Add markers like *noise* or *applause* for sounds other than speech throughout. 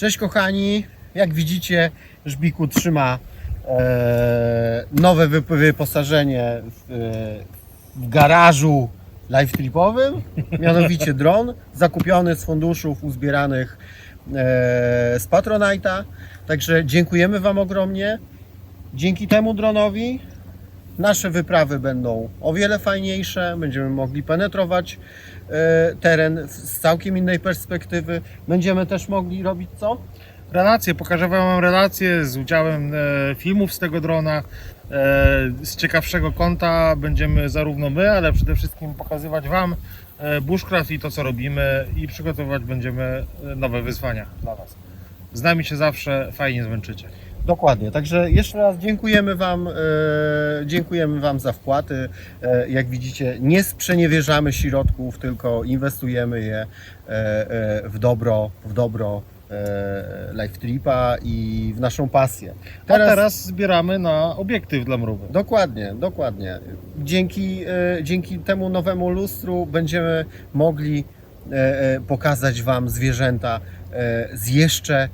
Cześć kochani, jak widzicie Żbiku trzyma e, nowe wyp- wyposażenie w, e, w garażu live tripowym, mianowicie dron zakupiony z funduszów uzbieranych e, z Patronite'a. Także dziękujemy Wam ogromnie. Dzięki temu dronowi nasze wyprawy będą o wiele fajniejsze, będziemy mogli penetrować teren z całkiem innej perspektywy. Będziemy też mogli robić co? Relacje, pokażę Wam relacje z udziałem e, filmów z tego drona. E, z ciekawszego kąta będziemy zarówno my, ale przede wszystkim pokazywać Wam e, bushcraft i to co robimy i przygotowywać będziemy e, nowe wyzwania dla Was. Z nami się zawsze fajnie zmęczycie. Dokładnie, także jeszcze raz dziękujemy Wam, e, dziękujemy Wam za wpłaty. E, jak widzicie, nie sprzeniewierzamy środków, tylko inwestujemy je e, e, w dobro, w dobro e, Life Tripa i w naszą pasję. A teraz zbieramy na obiektyw dla mrówy. Dokładnie, dokładnie. Dzięki, e, dzięki temu nowemu lustru będziemy mogli e, e, pokazać Wam zwierzęta e, z jeszcze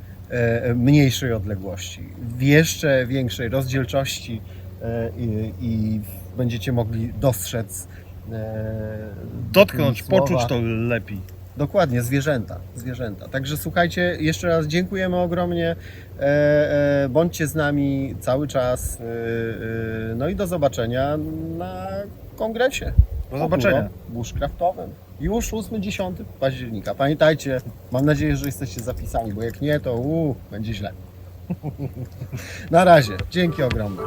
mniejszej odległości, w jeszcze większej rozdzielczości e, i, i będziecie mogli dostrzec. e, Dotknąć, słowa. poczuć to lepiej. Dokładnie, zwierzęta, zwierzęta. Także słuchajcie, jeszcze raz dziękujemy ogromnie. E, e, bądźcie z nami cały czas. E, e, no i do zobaczenia na kongresie. Do zobaczenia. Bushcraftowym. Już 8-10 października. Pamiętajcie, mam nadzieję, że jesteście zapisani, bo jak nie, to uu, będzie źle. *laughs* na razie. Dzięki ogromne.